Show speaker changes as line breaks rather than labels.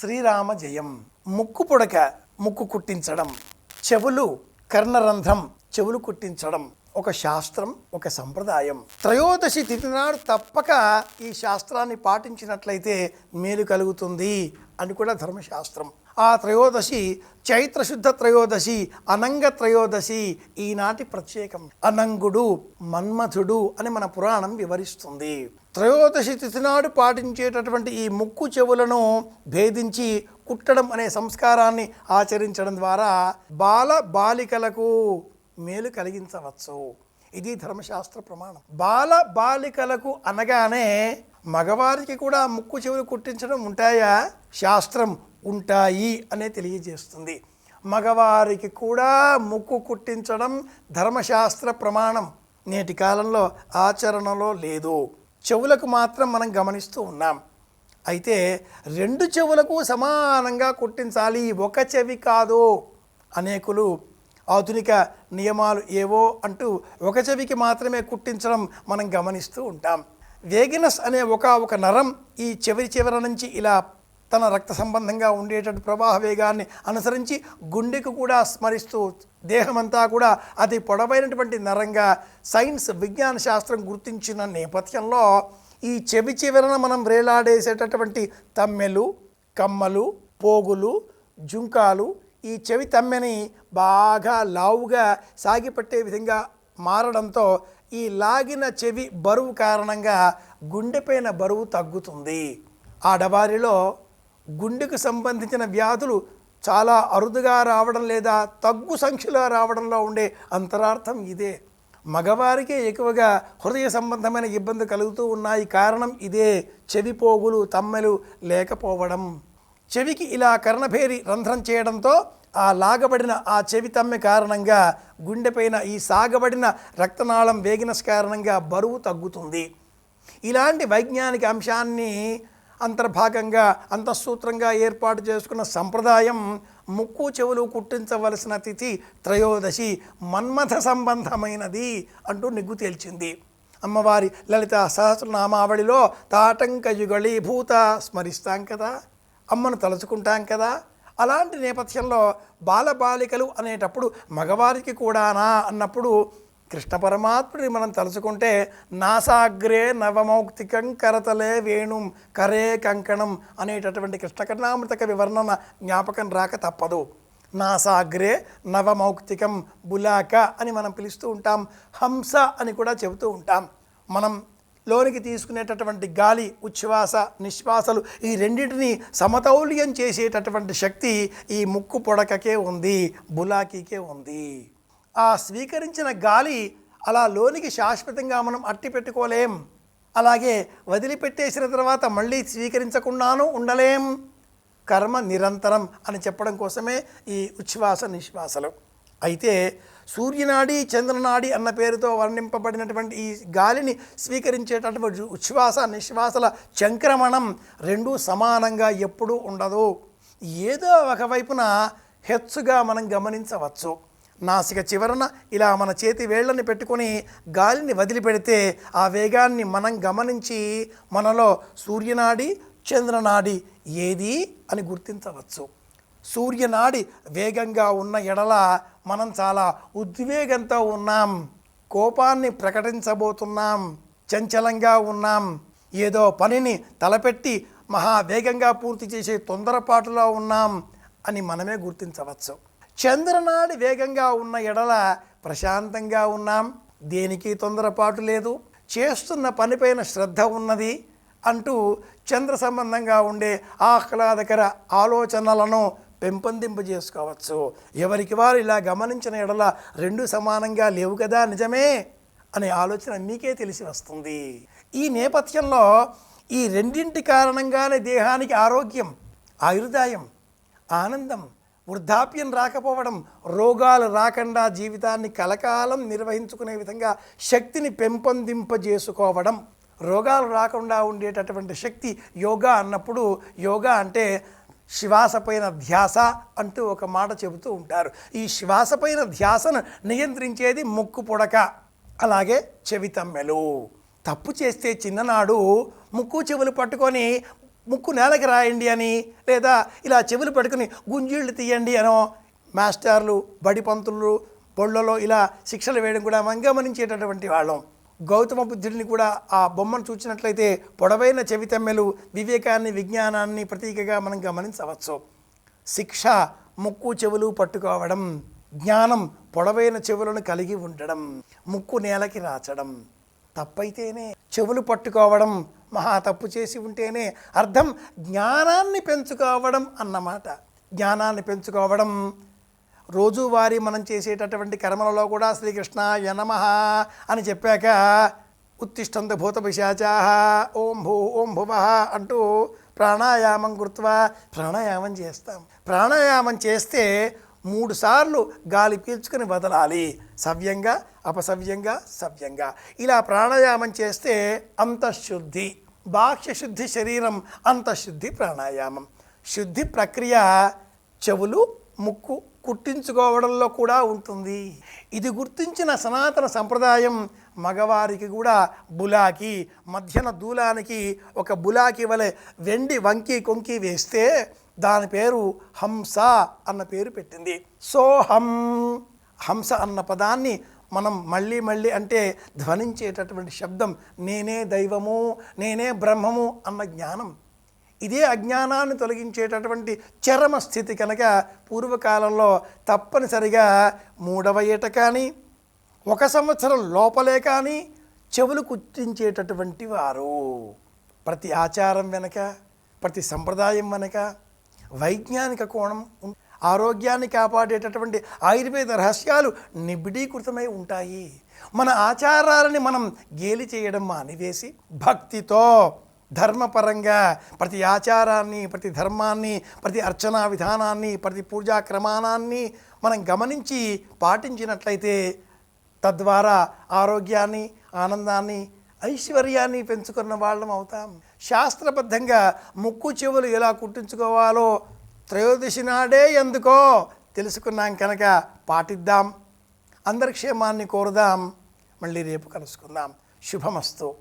శ్రీరామ జయం. ముక్కు పుడక ముక్కు కుట్టించడం. చెవులు కర్ణరంధ్రం చెవులు కుట్టించడం. ఒక శాస్త్రం ఒక సంప్రదాయం. త్రయోదశి తిథి నాడు తప్పక ఈ శాస్త్రాన్ని పాటించినట్లయితే మేలు కలుగుతుంది అని కూడా ధర్మశాస్త్రం. ఆ త్రయోదశి చైత్రశుద్ధ త్రయోదశి అనంగ త్రయోదశి ఈనాటి ప్రత్యేకం. అనంగుడు మన్మథుడు అని మన పురాణం వివరిస్తుంది. త్రయోదశి తిథి నాడు పాటించేటటువంటి ఈ ముక్కు చెవులను భేదించి కుట్టడం అనే సంస్కారాన్ని ఆచరించడం ద్వారా బాల బాలికలకు మేలు కలిగించవచ్చు. ఇది ధర్మశాస్త్ర ప్రమాణం. బాల బాలికలకు అనగానే మగవారికి కూడా ముక్కు చెవులు కుట్టించడం ఉంటాయా? శాస్త్రం ఉంటాయి అనే తెలియజేస్తుంది. మగవారికి కూడా ముక్కు కుట్టించడం ధర్మశాస్త్ర ప్రమాణం నేటి కాలంలో ఆచరణలో లేదు. చెవులకు మాత్రం మనం గమనిస్తూ ఉన్నాం. అయితే రెండు చెవులకు సమానంగా కుట్టించాలి ఒక చెవి కాదు. అనేకులు ఆధునిక నియమాలు ఏవో అంటూ ఒక చెవికి మాత్రమే కుట్టించడం మనం గమనిస్తూ ఉంటాం. వేగినస్ అనే ఒక ఒక నరం ఈ చివరి చివర నుంచి ఇలా తన రక్త సంబంధంగా ఉండేటటువంటి ప్రవాహ వేగాన్ని అనుసరించి గుండెకు కూడా స్మరిస్తూ దేహమంతా కూడా అది పొడవైనటువంటి నరంగా సైన్స్ విజ్ఞాన శాస్త్రం గుర్తించిన నేపథ్యంలో ఈ చెవి చివరన మనం వేలాడేసేటటువంటి తమ్మెలు కమ్మలు పోగులు జుంకాలు ఈ చెవి తమ్మెని బాగా లావుగా సాగిపట్టే విధంగా మారడంతో ఈ లాగిన చెవి బరువు కారణంగా గుండెపైన బరువు తగ్గుతుంది. ఆడవారిలో గుండెకు సంబంధించిన వ్యాధులు చాలా అరుదుగా రావడం లేదా తగ్గు సంఖ్యలో రావడంలో ఉండే అంతరార్థం ఇదే. మగవారికే ఎక్కువగా హృదయ సంబంధమైన ఇబ్బంది కలుగుతూ ఉన్నాయి. కారణం ఇదే. చెవి పోగులు తమ్మెలు లేకపోవడం. చెవికి ఇలా కర్ణభేరి రంధ్రం చేయడంతో ఆ లాగబడిన ఆ చెవి తమ్మె కారణంగా గుండెపైన ఈ సాగబడిన రక్తనాళం వేగినస్ కారణంగా బరువు తగ్గుతుంది. ఇలాంటి వైజ్ఞానిక అంశాన్ని అంతర్భాగంగా అంతఃసూత్రంగా ఏర్పాటు చేసుకున్న సంప్రదాయం ముక్కు చెవులు కుట్టించవలసిన తిథి త్రయోదశి మన్మథ సంబంధమైనది అంటూ నిగ్గు తేల్చింది. అమ్మవారి లలిత సహస్రనామావళిలో తాటంక యుగళీభూత స్మరిస్తాం కదా అమ్మను తలుచుకుంటాం కదా అలాంటి నేపథ్యంలో బాలబాలికలు అనేటప్పుడు మగవారికి కూడానా అన్నప్పుడు కృష్ణ పరమాత్ముడిని మనం తలుచుకుంటే నాసాగ్రే నవమౌక్తికం కరతలే వేణుం కరే కంకణం అనేటటువంటి కృష్ణకర్ణామృతక వివర్ణన జ్ఞాపకం రాక తప్పదు. నాసాగ్రే నవమౌక్తికం బులాక అని మనం పిలుస్తూ ఉంటాం హంస అని కూడా చెబుతూ ఉంటాం. మనం లోనికి తీసుకునేటటువంటి గాలి ఉచ్ఛ్వాస నిశ్వాసలు ఈ రెండింటిని సమతౌల్యం చేసేటటువంటి శక్తి ఈ ముక్కు పొడకకే ఉంది బులాకీకే ఉంది. ఆ స్వీకరించిన గాలి అలా లోనికి శాశ్వతంగా మనం అట్టి పెట్టుకోలేం. అలాగే వదిలిపెట్టేసిన తర్వాత మళ్ళీ స్వీకరించకుండాను ఉండలేం. కర్మ నిరంతరం అని చెప్పడం కోసమే ఈ ఉచ్ఛ్వాస నిశ్వాసలు. అయితే సూర్యనాడి చంద్రనాడి అన్న పేరుతో వర్ణింపబడినటువంటి ఈ గాలిని స్వీకరించేటటువంటి ఉచ్ఛ్వాస నిశ్వాసల చంక్రమణం రెండూ సమానంగా ఎప్పుడూ ఉండదు. ఏదో ఒకవైపున హెచ్చుగా మనం గమనించవచ్చు. నాసిక చివరన ఇలా మన చేతి వేళ్ళని పెట్టుకొని గాలిని వదిలిపెడితే ఆ వేగాన్ని మనం గమనించి మనలో సూర్యనాడి చంద్రనాడి ఏది అని గుర్తించవచ్చు. సూర్యనాడి వేగంగా ఉన్న ఎడల మనం చాలా ఉద్వేగంతో ఉన్నాం. కోపాన్ని ప్రకటించబోతున్నాం. చంచలంగా ఉన్నాం. ఏదో పనిని తలపెట్టి మహావేగంగా పూర్తి చేసే తొందరపాటులో ఉన్నాం అని మనమే గుర్తించవచ్చు. చంద్రనాడి వేగంగా ఉన్న ఎడల ప్రశాంతంగా ఉన్నాం. దేనికి తొందరపాటు లేదు. చేస్తున్న పనిపైన శ్రద్ధ ఉన్నది అంటూ చంద్ర సంబంధంగా ఉండే ఆహ్లాదకర ఆలోచనలను పెంపొందింపజేసుకోవచ్చు. ఎవరికి వారు ఇలా గమనించిన ఎడల రెండు సమానంగా లేవు కదా నిజమే అనే ఆలోచన మీకే తెలిసి వస్తుంది. ఈ నేపథ్యంలో ఈ రెండింటి కారణంగానే దేహానికి ఆరోగ్యం ఆయుర్దాయం ఆనందం వృద్ధాప్యం రాకపోవడం రోగాలు రాకుండా జీవితాన్ని కలకాలం నిర్వహించుకునే విధంగా శక్తిని పెంపొందింపజేసుకోవడం. రోగాలు రాకుండా ఉండేటటువంటి శక్తి యోగా అన్నప్పుడు యోగా అంటే శ్వాసపైన ధ్యాస అంటూ ఒక మాట చెబుతూ ఉంటారు. ఈ శ్వాసపైన ధ్యాసను నియంత్రించేది ముక్కు పుడక అలాగే చెవితమ్మెలు తప్పు చేస్తే చిన్ననాడు ముక్కు చెవులు పట్టుకొని ముక్కు నేలకి రాయండి అని లేదా ఇలా చెవులు పట్టుకుని గుంజీళ్ళు తీయండి అనో మాస్టర్లు బడి పంతులు బొళ్ళలో ఇలా శిక్షలు వేయడం కూడా మనం గమనించేటటువంటి వాళ్ళం. గౌతమ బుద్ధుడిని కూడా ఆ బొమ్మను చూసినట్లయితే పొడవైన చెవితెమ్మెలు వివేకాన్ని విజ్ఞానాన్ని ప్రతీకగా మనం గమనించవచ్చు. శిక్ష ముక్కు చెవులు పట్టుకోవడం జ్ఞానం పొడవైన చెవులను కలిగి ఉండడం ముక్కు నేలకి రాచడం తప్పైతేనే చెవులు పట్టుకోవడం మహా తప్పు చేసి ఉంటేనే అర్థం జ్ఞానాన్ని పెంచుకోవడం అన్నమాట. జ్ఞానాన్ని పెంచుకోవడం. రోజువారీ మనం చేసేటటువంటి కర్మలలో కూడా శ్రీకృష్ణ యనమ అని చెప్పాక ఉత్తిష్టంత భూత పిశాచా ఓం భూ ఓం భువ అంటూ ప్రాణాయామం గుర్తువా ప్రాణాయామం చేస్తాం. ప్రాణాయామం చేస్తే మూడు సార్లు గాలి పీల్చుకుని వదలాలి. సవ్యంగా అపసవ్యంగా సవ్యంగా. ఇలా ప్రాణాయామం చేస్తే అంతఃశుద్ధి. బాహ్యశుద్ధి శరీరం అంతఃశుద్ధి ప్రాణాయామం. శుద్ధి ప్రక్రియ చెవులు ముక్కు కుట్టించుకోవడంలో కూడా ఉంటుంది. ఇది గుర్తించిన సనాతన సంప్రదాయం మగవారికి కూడా బులాకి మధ్యన దూలానికి ఒక బులాకి వలె వెండి వంకి కొంకి వేస్తే దాని పేరు హంస అన్న పేరు పెట్టింది. సోహం హంస అన్న పదాన్ని మనం మళ్ళీ మళ్ళీ అంటే ధ్వనించేటటువంటి శబ్దం నేనే దైవము నేనే బ్రహ్మము అన్న జ్ఞానం ఇదే అజ్ఞానాన్ని తొలగించేటటువంటి చరమ స్థితి కనుక పూర్వకాలంలో తప్పనిసరిగా మూడవ ఏట కానీ ఒక సంవత్సరం లోపలే కానీ చెవులు కుర్తించేటటువంటి వారు. ప్రతి ఆచారం వెనక ప్రతి సంప్రదాయం వెనక వైజ్ఞానిక కోణం ఆరోగ్యాన్ని కాపాడేటటువంటి ఆయుర్వేద రహస్యాలు నిబిడీకృతమై ఉంటాయి. మన ఆచారాలని మనం గేలి చేయడం మానివేసి భక్తితో ధర్మపరంగా ప్రతి ఆచారాన్ని ప్రతి ధర్మాన్ని ప్రతి అర్చనా విధానాన్ని ప్రతి పూజా క్రమాణాన్ని మనం గమనించి పాటించినట్లయితే తద్వారా ఆరోగ్యాన్ని ఆనందాన్ని ఐశ్వర్యాన్ని పెంచుకున్న వాళ్ళం అవుతాం. శాస్త్రబద్ధంగా ముక్కు చెవులు ఎలా కుట్టించుకోవాలో త్రయోదశి నాడే ఎందుకో తెలుసుకున్నాం కనుక పాటిద్దాం. అందరి క్షేమాన్ని కోరుదాం. మళ్ళీ రేపు కలుసుకుందాం. శుభమస్తు.